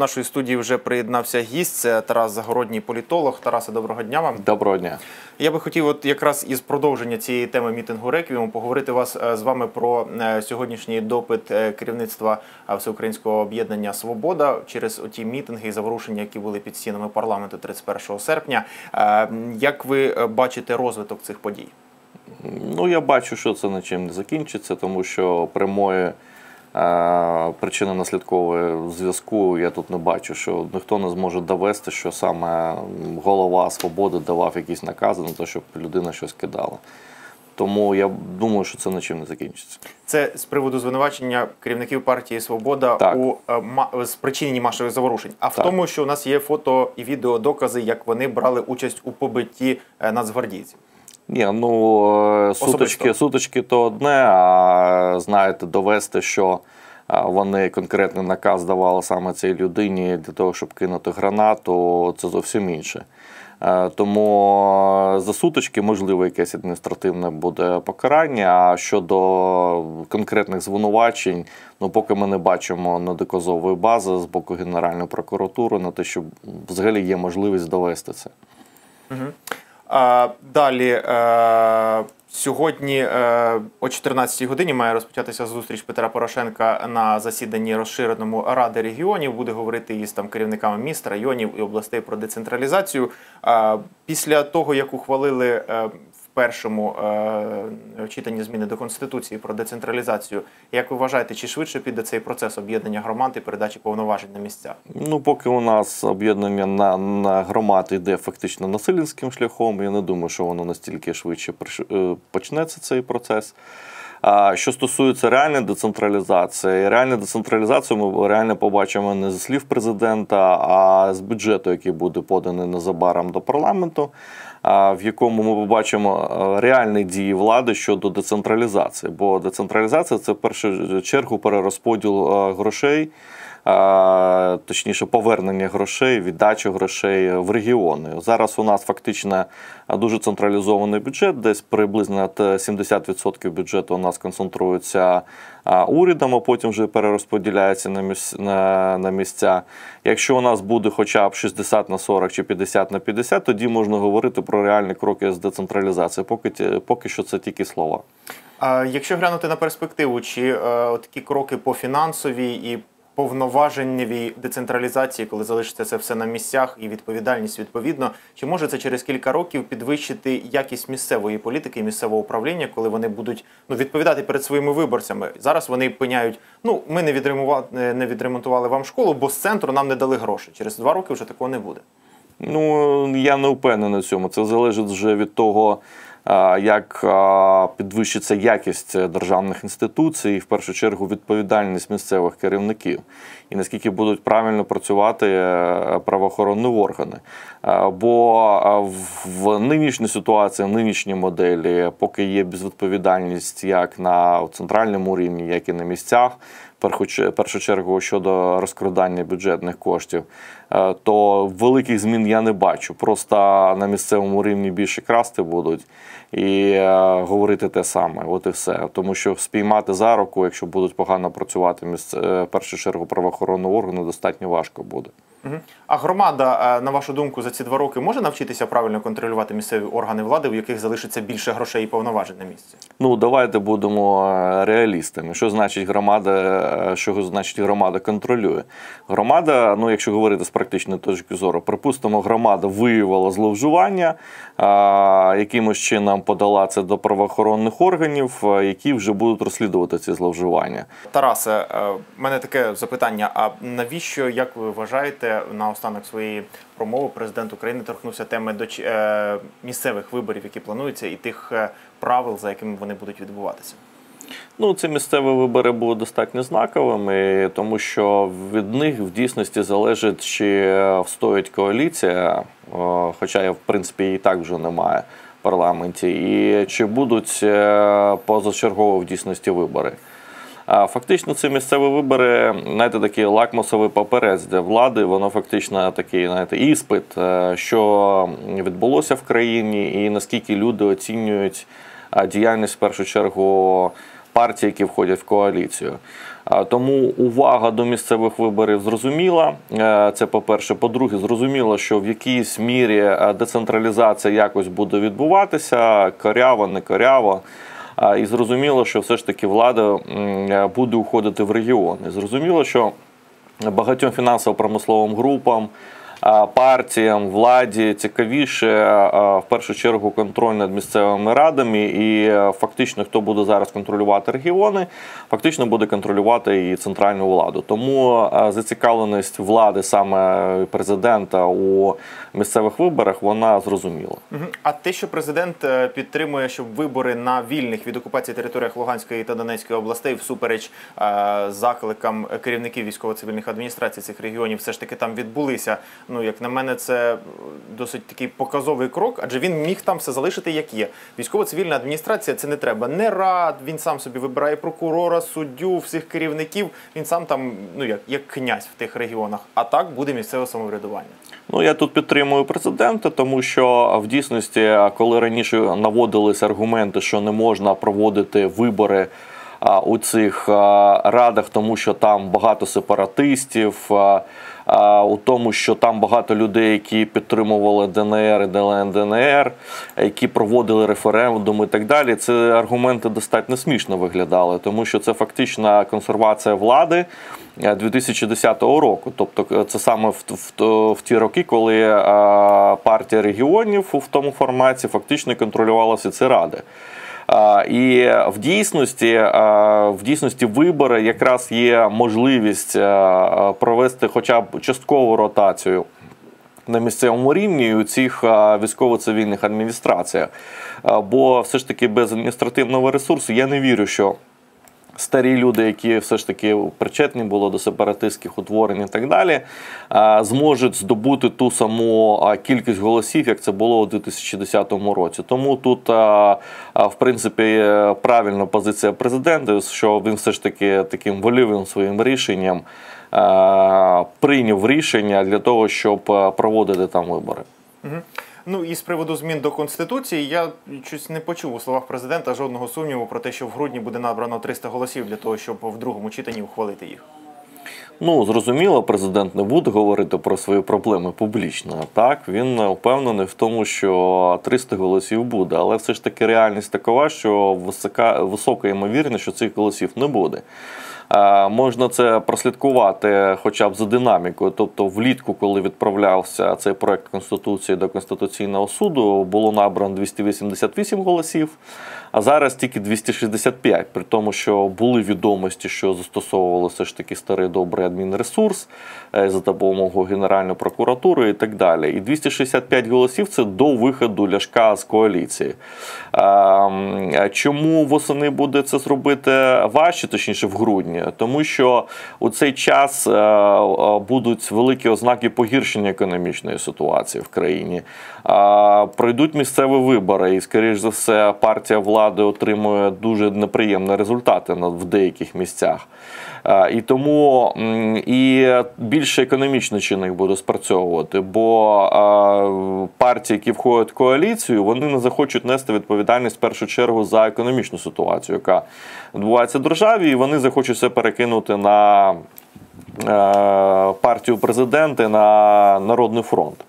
нашої студії вже приєднався гість. Це Тарас Загородній політолог. Тарасе, доброго дня вам. Доброго дня. Я би хотів, от якраз із продовження цієї теми мітингу реквієму поговорити вас е, з вами про е, сьогоднішній допит е, керівництва Всеукраїнського об'єднання Свобода через оті мітинги і заворушення, які були під стінами парламенту 31 серпня. Як ви бачите розвиток цих подій? Ну, я бачу, що це нічим не закінчиться, тому що прямої е, причинно-наслідкового зв'язку я тут не бачу, що ніхто не зможе довести, що саме голова свободи давав якісь накази на те, щоб людина щось кидала. Тому я думаю, що це нічим не закінчиться. Це з приводу звинувачення керівників партії Свобода Так. у е, спричиненні масових заворушень, а в Так. тому, що у нас є фото і відео докази, як вони брали участь у побитті е, нацгвардійців. Ні, ну е, сутички, то одне, а знаєте, довести, що вони конкретний наказ давали саме цій людині для того, щоб кинути гранату, це зовсім інше. Е, Тому за сутички можливо якесь адміністративне буде покарання. А щодо конкретних звинувачень, ну поки ми не бачимо недоказової бази з боку Генеральної прокуратури на те, що взагалі є можливість довести це. А, далі е, сьогодні е, о 14-й годині має розпочатися зустріч Петра Порошенка на засіданні розширеному Ради регіонів. Буде говорити із там керівниками міст, районів і областей про децентралізацію. Після того як ухвалили е, першому е, читанні зміни до конституції про децентралізацію, як ви вважаєте, чи швидше піде цей процес об'єднання громад і передачі повноважень на місця? Ну, поки у нас об'єднання на, на громад йде фактично насильницьким шляхом, я не думаю, що воно настільки швидше е, почнеться цей процес. А що стосується реальної децентралізації, реальну децентралізацію ми реально побачимо не зі слів президента, а з бюджету, який буде поданий незабаром до парламенту, в якому ми побачимо е, реальні дії влади щодо децентралізації. Бо децентралізація це в першу чергу перерозподіл е, грошей. Точніше, повернення грошей, віддача грошей в регіони. Зараз у нас фактично дуже централізований бюджет, десь приблизно от 70% бюджету у нас концентрується урядом, а потім вже перерозподіляється на, міс... на, на місця. Якщо у нас буде хоча б 60 на 40 чи 50 на 50, тоді можна говорити про реальні кроки з децентралізації. Поки, поки що це тільки слова. Якщо глянути на перспективу, чи е, такі кроки по фінансовій і повноваженнєвій децентралізації, коли залишиться це все на місцях і відповідальність відповідно, чи може це через кілька років підвищити якість місцевої політики і місцевого управління, коли вони будуть ну відповідати перед своїми виборцями? Зараз вони пиняють: ну ми не відремонтували, не відремонтували вам школу, бо з центру нам не дали гроші. Через два роки вже такого не буде. Ну, я не впевнений в цьому. Це залежить вже від того, як підвищиться якість державних інституцій, і в першу чергу відповідальність місцевих керівників, і наскільки будуть правильно працювати е, правоохоронні органи. Бо в нинішній ситуації, в нинішній моделі, поки є безвідповідальність як на центральному рівні, як і на місцях, першу че- першу чергу щодо розкрадання бюджетних коштів, е, то великих змін я не бачу. Просто на місцевому рівні більше красти будуть і е, говорити те саме. От і все. Тому що спіймати за руку, якщо будуть погано працювати місце, е, першу чергу правоохоронного органу достатньо важко буде. А громада, е, на вашу думку, за ці два роки може навчитися правильно контролювати місцеві органи влади, у яких залишиться більше грошей і повноважень на місці? Ну, давайте будемо е, реалістами. Що значить громада, е, що значить громада контролює? Громада, ну якщо говорити з практичної точки зору, припустимо, громада виявила зловживання, якимось чином подала це до правоохоронних органів, які вже будуть розслідувати ці зловживання. Тарасе, в мене таке запитання: а навіщо, як ви вважаєте, на останок своєї промови президент України торкнувся теми до е, місцевих виборів, які плануються, і тих е, правил, за якими вони будуть відбуватися? Ну, ці місцеві вибори були достатньо знаковими, тому що від них в дійсності залежить, чи встоїть коаліція, хоча я в принципі її так вже немає в парламенті, і чи будуть е, позачергово в дійсності вибори. Фактично, ці місцеві вибори, знаєте, такий лакмусовий паперець для влади. Воно фактично такий, знаєте, іспит, е, що відбулося в країні, і наскільки люди оцінюють діяльність в першу чергу партій, які входять в коаліцію. Тому увага до місцевих виборів зрозуміла. Е, Це по-перше. По-друге, зрозуміло, що в якійсь мірі е, децентралізація якось буде відбуватися, коряво, не коряво. І зрозуміло, що все ж таки влада буде уходити в регіони. Зрозуміло, що багатьом фінансово-промисловим групам, партіям, владі цікавіше в першу чергу контроль над місцевими радами, і е, фактично, хто буде зараз контролювати регіони, фактично буде контролювати і центральну владу. Тому е, зацікавленість влади, саме президента у місцевих виборах, вона зрозуміла. А те, що президент е, підтримує, щоб вибори на вільних від окупації територіях Луганської та Донецької областей, всупереч е, закликам керівників військово-цивільних адміністрацій цих регіонів, все ж таки там відбулися. Ну як на мене, це досить такий показовий крок, адже він міг там все залишити як є. Військово-цивільна адміністрація це не треба. Не рад. Він сам собі вибирає прокурора, суддю, всіх керівників. Він сам там, ну як, як князь в тих регіонах. А так буде місцеве самоврядування. Ну, я тут підтримую президента, тому що в дійсності, коли раніше наводились аргументи, що не можна проводити вибори у цих радах, тому що там багато сепаратистів, у тому, що там багато людей, які підтримували ДНР і ЛНДНР, які проводили референдум і так далі. Це аргументи достатньо смішно виглядали, тому що це фактична консервація влади. е, 2010 року, тобто це саме в, в, в ті роки, коли е, партія регіонів в тому форматі фактично контролювала всі ці ради. І в дійсності, в дійсності вибори якраз є можливість провести хоча б часткову ротацію на місцевому рівні у цих військово-цивільних адміністраціях. Бо все ж таки без адміністративного ресурсу я не вірю, що старі люди, які все ж таки причетні були до сепаратистських утворень і так далі, зможуть здобути ту саму кількість голосів, як це було у 2010 році. Тому тут, в принципі, правильна позиція президента, що він все ж таки таким волівим своїм рішенням прийняв рішення для того, щоб проводити там вибори. Ну і з приводу змін до конституції я щось не почув у словах президента жодного сумніву про те, що в грудні буде набрано 300 голосів для того, щоб в другому читанні ухвалити їх. Ну, зрозуміло, президент не буде говорити про свої проблеми публічно. Так, він впевнений в тому, що 300 голосів буде, але все ж таки реальність такова, що висока, висока ймовірність, що цих голосів не буде. Е, Можна це прослідкувати хоча б за динамікою. Тобто, влітку, коли відправлявся цей проект Конституції до Конституційного суду, було набрано 288 голосів, а зараз тільки 265, при тому, що були відомості, що застосовували все ж таки старий добрий адмінресурс е, за допомогою Генеральної прокуратури і так далі. І 265 голосів це до виходу Ляшка з коаліції. Ем, Чому восени буде це зробити важче, точніше в грудні? Тому що у цей час е, е, будуть великі ознаки погіршення економічної ситуації в країні. Е, Пройдуть місцеві вибори, і, скоріш за все, партія влади отримує дуже неприємні результати в деяких місцях. Е, І тому і більше економічний чинник буде спрацьовувати, бо е, партії, які входять в коаліцію, вони не захочуть нести відповідальність в першу чергу за економічну ситуацію, яка відбувається в державі, і вони захочуть все перекинути на е, партію президента, на Народний фронт.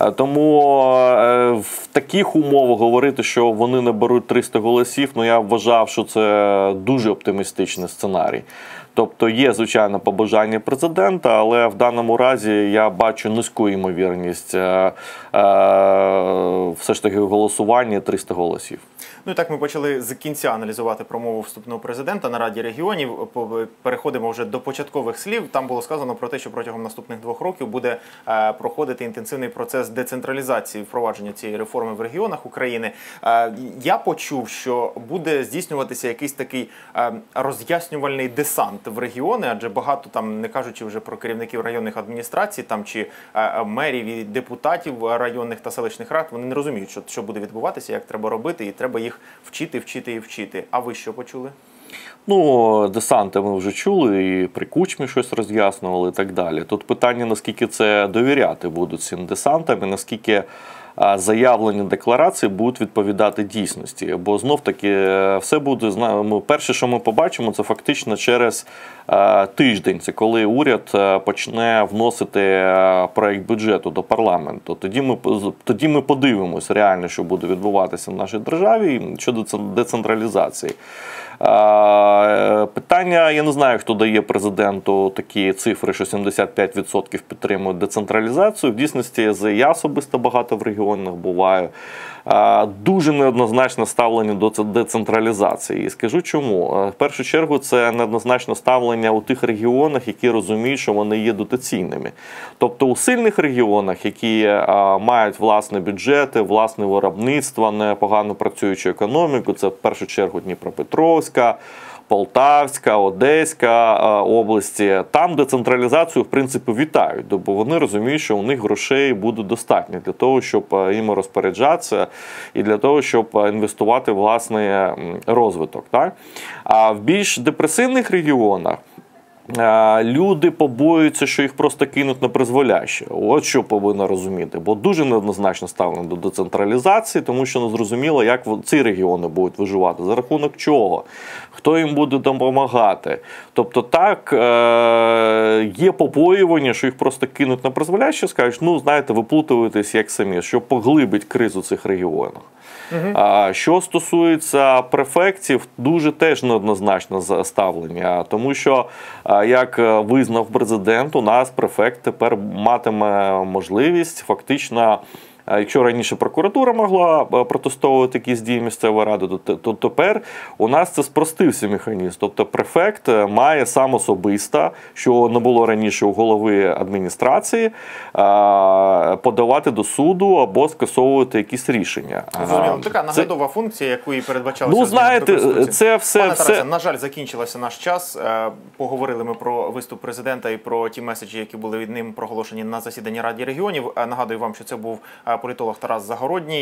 Е, Тому е, в таких умовах говорити, що вони не беруть 300 голосів, ну я вважав, що це дуже оптимістичний сценарій. Тобто є звичайно побажання президента, але в даному разі я бачу низьку ймовірність е, все ж таки голосування 300 голосів. Ну і так ми почали з кінця аналізувати промову вступного президента на Раді регіонів. Переходимо вже до початкових слів. Там було сказано про те, що протягом наступних двох років буде е, проходити інтенсивний процес децентралізації впровадження цієї реформи в регіонах України. Е, я почув, що буде здійснюватися якийсь такий е, роз'яснювальний десант в регіони, адже багато там, не кажучи вже про керівників районних адміністрацій, там чи мерів і депутатів районних та селищних рад, вони не розуміють, що, що буде відбуватися, як треба робити, і треба їх вчити, вчити і вчити. А ви що почули? Ну, десанти ми вже чули, і при кучмі щось роз'яснювали і так далі. Тут питання, наскільки це довіряти будуть цим десантам, і наскільки заявлені декларації будуть відповідати дійсності. Бо знов таки е, все буде перше, що ми побачимо, це фактично через е, тиждень. Це коли уряд е, почне вносити проект бюджету до парламенту. Тоді ми тоді ми подивимося реально, що буде відбуватися в нашій державі щодо це- децентралізації. Питання, я не знаю, хто дає президенту такі цифри, що 75% підтримують децентралізацію. В дійсності я особисто багато в регіонах буваю. Дуже неоднозначне ставлення до це- децентралізації. Скажу чому. В першу чергу це неоднозначне ставлення у тих регіонах, які розуміють, що вони є дотаційними. Тобто у сильних регіонах, які мають власні бюджети, власне виробництво, непогано працюючу економіку, це в першу чергу Дніпропетровська. Полтавська, Одеська е, області, там децентралізацію в принципі вітають, бо вони розуміють, що у них грошей буде достатньо для того, щоб е, їм розпоряджатися, і для того, щоб е, інвестувати в власний розвиток. Так? А в більш депресивних регіонах. Е, Люди побоюються, що їх просто кинуть на призволяще. От що повинно розуміти. Бо дуже неоднозначно ставлено до децентралізації, тому що не зрозуміло, як ці регіони будуть виживати, за рахунок чого, хто їм буде допомагати. Тобто, так е- є побоювання, що їх просто кинуть на призволяще, скажуть, ну знаєте, ви плутаєтесь як самі, що поглибить кризу цих регіонах. А що стосується префектів, дуже теж неоднозначне ставлення, тому що, а, як е, визнав президент, у нас префект тепер матиме можливість фактично. Якщо раніше прокуратура могла е, протестовувати якісь дії місцевої ради, то, те- то тепер у нас це спростився механізм. Тобто префект е, має сам особисто, що не було раніше у голови адміністрації, е, подавати до суду або скасовувати якісь рішення. Зрозуміло. Така це- наглядова функція, яку і передбачалося. Ну, знаєте, це все, Пане все Тарасе, на жаль, закінчився наш час. Поговорили ми про виступ президента і про ті меседжі, які були від ним проголошені на засіданні Раді регіонів. Нагадую вам, що це був політолог Тарас Загородній.